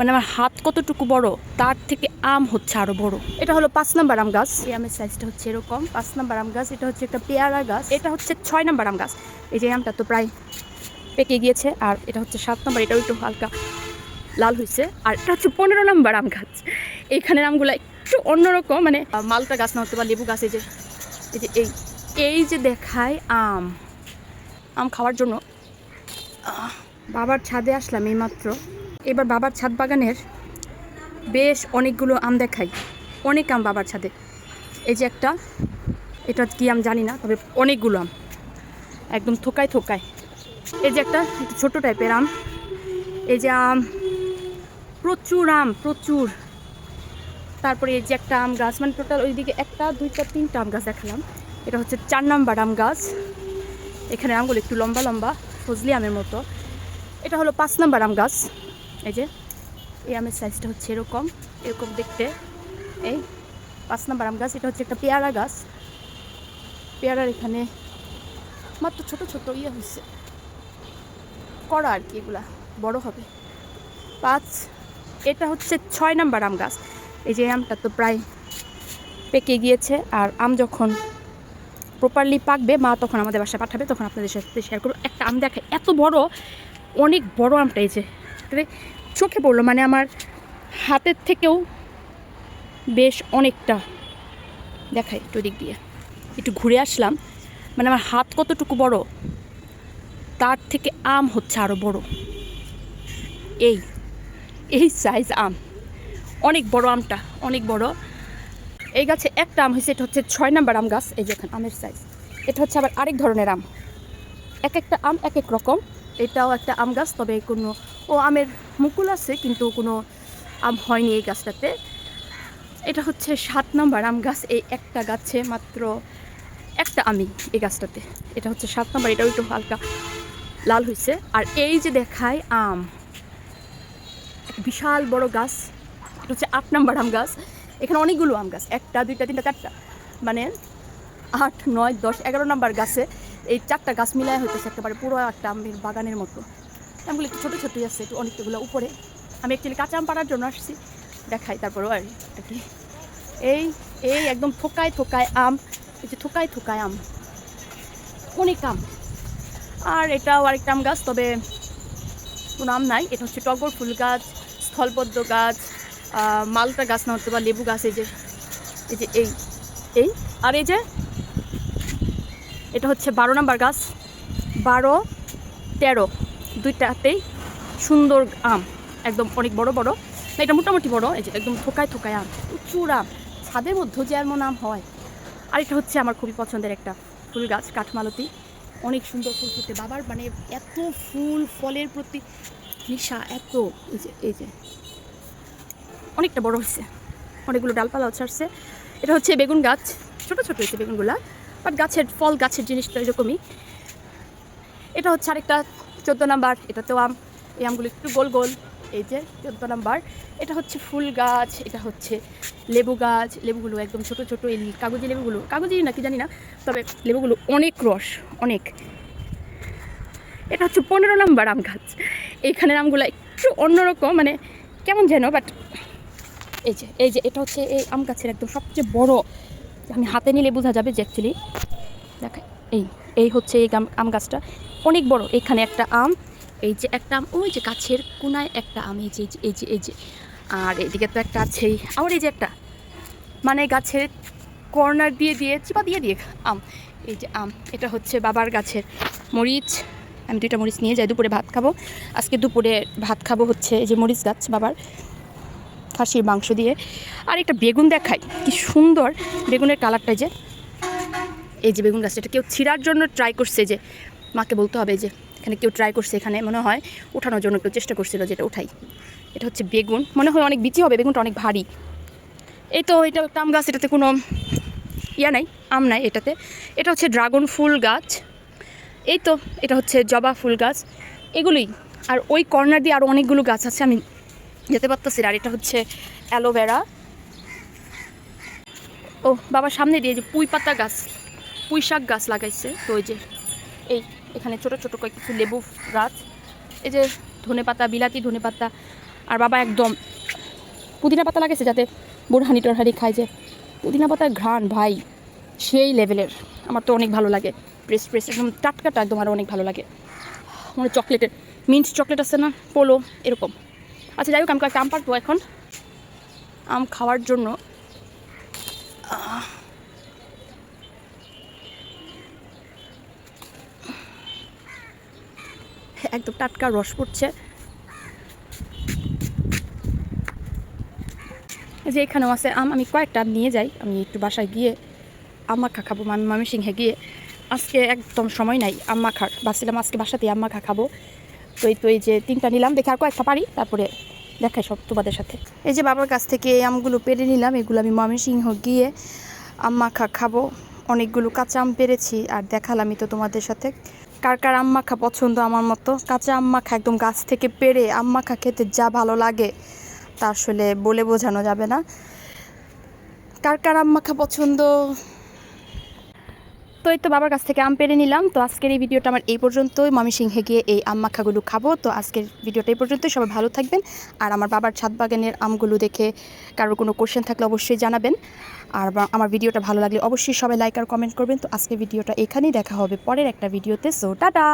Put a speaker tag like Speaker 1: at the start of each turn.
Speaker 1: মানে আমার হাত কতটুকু বড় তার থেকে আম হচ্ছে আরও বড়। এটা হলো পাঁচ নাম্বার আম গাছ। এই আমের সাইজটা হচ্ছে এরকম। পাঁচ নাম্বার আম গাছ এটা হচ্ছে একটা পেয়ারা গাছ। এটা হচ্ছে ছয় নাম্বার আম গাছ। এই যে আমটা তো প্রায় পেকে গিয়েছে আর এটা হচ্ছে সাত নাম্বার এটাও একটু হালকা লাল হয়েছে। আর এটা হচ্ছে পনেরো নাম্বার আম গাছ। এইখানের আমগুলো একটু অন্যরকম মানে মালটা গাছ না হতে বা লেবু গাছ এই যে এই যে এই এই যে দেখায় আম। আম খাওয়ার জন্য বাবার ছাদে আসলাম এইমাত্র। এবার বাবার ছাদ বাগানের বেশ অনেকগুলো আম দেখাই। অনেক আম বাবার ছাদে। এই যে একটা, এটা কি আম জানি না, তবে অনেকগুলো আম। একদম থোকায় থোকায়। এই যে একটা ছোট টাইপের আম। এই যে আম, প্রচুর আম, প্রচুর। তারপরে এই যে একটা আম গাছ মানে টোটাল ওইদিকে একটা, দুইটা, তিনটা আম গাছ দেখালাম। এটা হচ্ছে চার নাম্বার আম গাছ। এখানে আমগুলো একটু লম্বা লম্বা, ফজলি আমের মতো। এটা হলো পাঁচ নাম্বার আম গাছ। এই যে, এই আমের সাইজটা হচ্ছে এরকম এরকম দেখতে। এই পাঁচ নাম্বার আম গাছ, এটা হচ্ছে একটা পেয়ারা গাছ। পেয়ারার এখানে মাত্র ছোট ছোট ইয়ে হয়েছে। করা আর কি এগুলা, বড় হবে। পাঁচ, এটা হচ্ছে ছয় নাম্বার আম গাছ। এই যে আমটা তো প্রায় পেকে গিয়েছে, আর আম যখন প্রপারলি পাকবে, মা তখন আমাদের বাসায় পাঠাবে, তখন আপনাদের সাথে শেয়ার করব। একটা আম দেখায় এত বড়, অনেক বড় আমটা এই যে। চোখে পড়ল। মানে আমার হাতের থেকেও বেশ অনেকটা দেখাই একটু দিক দিয়ে। একটু ঘুরে আসলাম। মানে আমার হাত কতটুকু বড়, তার থেকে আম হচ্ছে আরও বড়। এই এই সাইজ আম। অনেক বড় আমটা, অনেক বড়। এই গাছে একটা আম হয়েছে, এটা হচ্ছে ছয় নাম্বার আম গাছ। এই যে এখানে আমের সাইজ এটা হচ্ছে আবার আরেক ধরনের আম। এক একটা আম এক এক রকম। এটাও একটা আম গাছ, তবে কোনো ও আমের মুকুল আছে, কিন্তু কোনো আম হয়নি এই গাছটাতে। এটা হচ্ছে সাত নাম্বার আম গাছ, এই একটা গাছে মাত্র একটা আমি এই গাছটাতে। এটা হচ্ছে সাত নাম্বার, এটাও একটু হালকা লাল হয়েছে আর এই যে দেখায় আম বিশাল বড় গাছ, এটা হচ্ছে আট নাম্বার আম গাছ। এখানে অনেকগুলো আম গাছ, একটা, দুইটা, তিনটা, চারটা। মানে আট, নয়, দশ, এগারো নাম্বার গাছে এই চারটা গাছ মিলায় হইতেছে একেবারে পুরো একটা আমের বাগানের মতো। আমগুলো একটু ছোটো ছোটোই আছে, একটু অনেকগুলো উপরে। আমি অ্যাকচুয়ালি কাঁচা আম পাড়ার জন্য আসছি, দেখাই, তারপরেও আর কি। এই এই একদম থোকায় থোকায় আম, এই যে থোকায় থোকায় আম, অনেক আম। আর এটাও আরেকটা আম গাছ, তবে কোনো আম নাই, এটা হচ্ছে টগর ফুল গাছ, স্থলপদ্ম গাছ মালটা গাছ না হতে বা লেবু গাছ, এই যে এই যে এই এই, আর এই যে, এটা হচ্ছে বারো নাম্বার গাছ, বারো, তেরো। দুইটাতেই সুন্দর আম, একদম অনেক বড় বড়। এটা মোটামুটি বড়, এই যে একদম থোকায় থোকায় আম, প্রচুর আম ছাদের মধ্যে যে এমন আম হয়। আর এটা হচ্ছে আমার খুবই পছন্দের একটা ফুল গাছ, কাঠমালতি। অনেক সুন্দর ফুল ফুটে। বাবার মানে এত ফুল, ফলের প্রতি নেশা, এত, এই যে এই যে। অনেকটা বড় হয়েছে। অনেকগুলো ডালপালাও ছাড়ছে। এটা হচ্ছে বেগুন গাছ। ছোট ছোট হয়েছে বেগুনগুলা। বাট গাছের, ফল গাছের জিনিসটা এরকমই। এটা হচ্ছে আরেকটা চোদ্দ নাম্বার, এটাতেও আম, এই আমগুলো একটু গোল গোল, এই যে চোদ্দ নাম্বার। এটা হচ্ছে ফুল গাছ, এটা হচ্ছে লেবু গাছ, লেবুগুলো একদম ছোট ছোট, এই কাগজি লেবুগুলো, কাগজি নাকি জানি না, তবে লেবুগুলো অনেক রস, অনেক। এটা হচ্ছে পনেরো নাম্বার আম গাছ। এইখানের আমগুলো একটু অন্যরকম মানে কেমন যেন বাট এই যে এই যে, এটা হচ্ছে এই আম গাছের একদম সবচেয়ে বড়, আমি হাতে নিলে বোঝা যাবে যে অ্যাকচুয়ালি দেখাই, এই এই হচ্ছে এই আম গাছটা। অনেক বড়। এখানে একটা আম, এই যে একটা আম, ওই যে গাছের কোনায় একটা আম, এই যে, এই যে- এই যে আর এদিকে তো একটা আছেই। আবার এই যে একটা মানে গাছের কর্নার দিয়ে দিয়ে, চিপা দিয়ে দিয়ে আম, এই যে আম, এটা হচ্ছে বাবার গাছের মরিচ। আমি দুইটা মরিচ নিয়ে যাই, দুপুরে ভাত খাব। আজকে দুপুরে ভাত খাব হচ্ছে এই যে মরিচ গাছ বাবার খাসির মাংস দিয়ে। আর একটা বেগুন দেখাই, কি সুন্দর। বেগুনের কালারটা যে, এই যে বেগুন গাছটা, এটা কেউ ছিঁড়ার জন্য ট্রাই করছে যে মাকে বলতে হবে যে, এখানে কেউ ট্রাই করছে, এখানে মনে হয় ওঠানোর জন্য একটু চেষ্টা করছিল যেটা উঠাই। এটা হচ্ছে বেগুন। মনে হয় অনেক বিচি হবে, বেগুনটা অনেক ভারী। এই তো এটা একটা আম গাছ, এটাতে কোনো ইয়া নাই, আম নাই এটাতে। এটা হচ্ছে ড্রাগন ফুল গাছ। এই তো, এটা হচ্ছে জবা ফুল গাছ। এগুলোই। আর ওই কর্নার দিয়ে আরও অনেকগুলো গাছ আছে, আমি যেতে পারতেছি। আর এটা হচ্ছে অ্যালোভেরা ও বাবার সামনে দিয়ে যে পুঁই পাতা গাছ, পুঁই শাক গাছ লাগাইছে, তো ওই যে, এই। এখানে ছোট ছোট কয়েক কিছু লেবু গাছ। এই যে ধনে পাতা, বিলাতি ধনে পাতা, আর বাবা একদম পুদিনা পাতা লাগেছে যাতে বোরহানি টোরহানি খায় যে। পুদিনা পাতার ঘ্রাণ ভাই, সেই লেভেলের। আমার তো অনেক ভালো লাগে। প্রেস প্রেস, একদম টাটকাটা একদম আরও অনেক ভালো লাগে। মনে চকলেটের মিন্ট চকলেট আছে না, পোলো, এরকম। আচ্ছা যাই হোক, আমি কয়েকটা আম পারব এখন। আম খাওয়ার জন্য একদম টাটকা রস পড়ছে। যে এখানেও আছে আম, আমি কয়েকটা আম নিয়ে যাই। আমি একটু বাসায় গিয়ে আম মাখা খাব আমি মামি সিংহে গিয়ে। আজকে একদম সময় নাই আম মাখার ভাবছিলাম আজকে বাসাতে আম মাখা খাব। তো এই তো এই যে তিনটা নিলাম, দেখে আর কয়েকটা পারি, তারপরে দেখাই সব তোমাদের সাথে। এই যে বাবার কাছ থেকে এই আমগুলো পেরে নিলাম, এগুলো আমি ময়মনসিংহ গিয়ে আম মাখা খাব। অনেকগুলো কাঁচা আম পেরেছি, আর দেখালামই তো তোমাদের সাথে। কার কার আম মাখা পছন্দ আমার মতো? কাঁচা আম মাখা একদম গাছ থেকে পেরে আম মাখা খেতে যা ভালো লাগে, তা আসলে বলে বোঝানো যাবে না। কার কার আম মাখা পছন্দ? তো এই তো বাবার কাছ থেকে আম পেরে নিলাম। তো আজকের এই ভিডিওটা আমার এই পর্যন্তই। মামি সিংহে গিয়ে এই আম মাখাগুলো খাব। তো আজকের ভিডিওটা এই পর্যন্তই। সবাই ভালো থাকবেন। আর আমার বাবার ছাদ বাগানের আমগুলো দেখে কারোর কোনো কোশ্চেন থাকলে অবশ্যই জানাবেন। আর আমার ভিডিওটা ভালো লাগলে অবশ্যই সবাই লাইক আর কমেন্ট করবেন। তো আজকের ভিডিওটা এখানেই দেখা হবে পরের একটা ভিডিওতে। So tata!